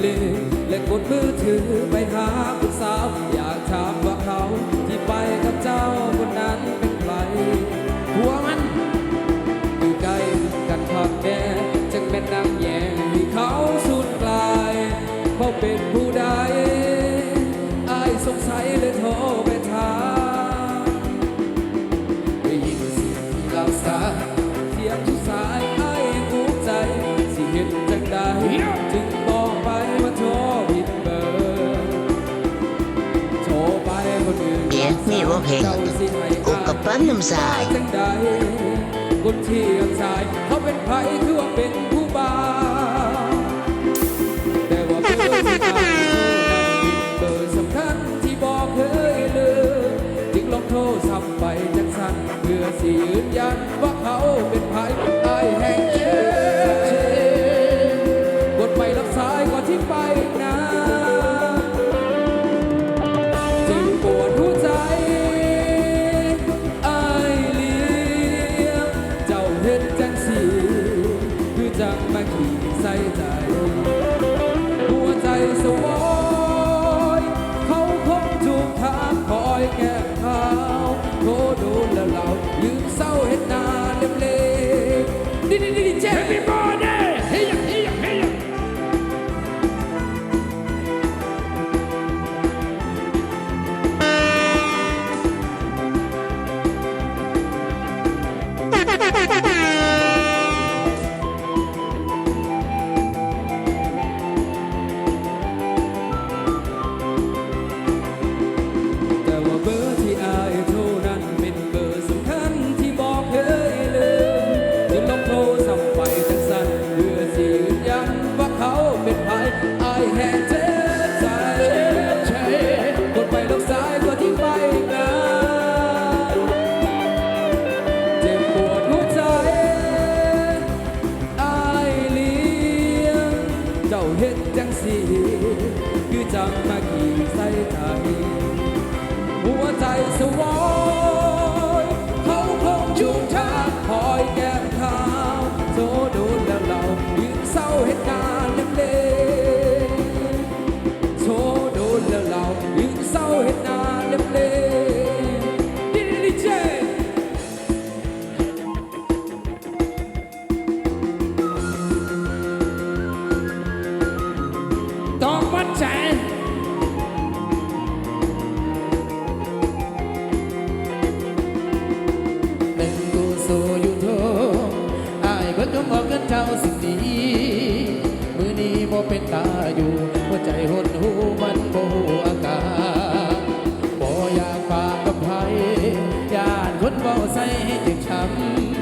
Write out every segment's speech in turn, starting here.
เลและกดมือถือไปหาคุณสาว อยากถาม เพลงเจ้าสิให้อุกกาปั้นน้ำสายจังใดคนที่ยังสายเขาเป็นไผคือว่าเป็นผู้บาแต่ว่าเบอร์ที่ตามเบอร์สำคัญที่บอกเคยลืมจึงลองโทรศัพท์ไปจักสันเพื่อสิยืนยันว่าานคนเบาใส่ให้เจ็บช้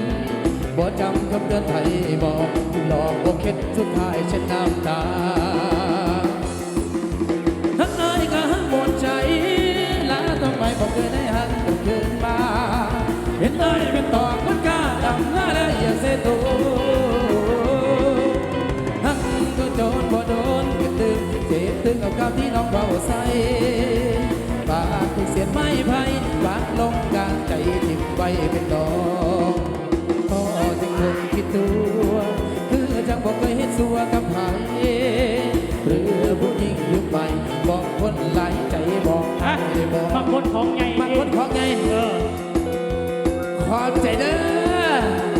ำบ่จำคำเตือนไทยบอกหลอกบ่เข็ดสุดท้ายเช่นน้ำตาหักอายก็หักหมดใจลาต้องไปบอกเคยได้หักกันคืนมาเห็นอายเป็นตอกมันกล้าดำลาและอย่าเสียตัวหักก็โดนบ่โดนก็ตึงเจ็บตึงเอาคำที่น้องเบาใส่ปากที่เสียนไม่ไพ่ กับไผหรือผู้หญิงยุคใหม่บอกคนหลายใจบอกฮะให้บอกบางคนของไงบางคนของไงเออขอบใจเด้อ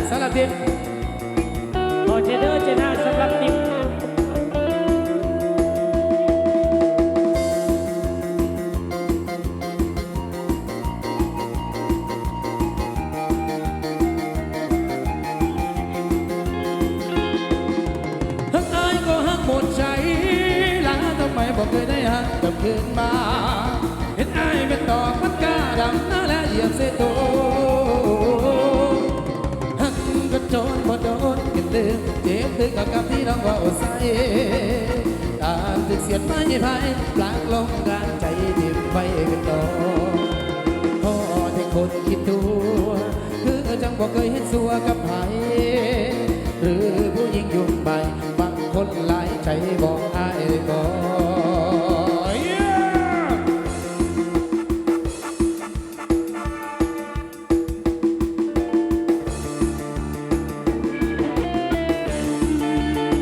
สำหรับทีมขอเจเดอร์เจน่าสำหรับติ๊บหั บอกเคยได้หักกลับคืนมา เห็นอายเป็นตอกมันก้าดำหน้าและเหยียบเสยโตหักก็โจนบ่โดนกันลืมเจ็บตึกกับกับที่น้องว่าใส่ตามตึกเสียดไม้ไผ่ปลากลงกลางใจทิ่มไว้เป็นดอกพอที่คนคิดตัว คือจังบอกเคยเห็นสัวกับไผหรือผู้หญิงยุ่งไปบางคนหลายใจบอก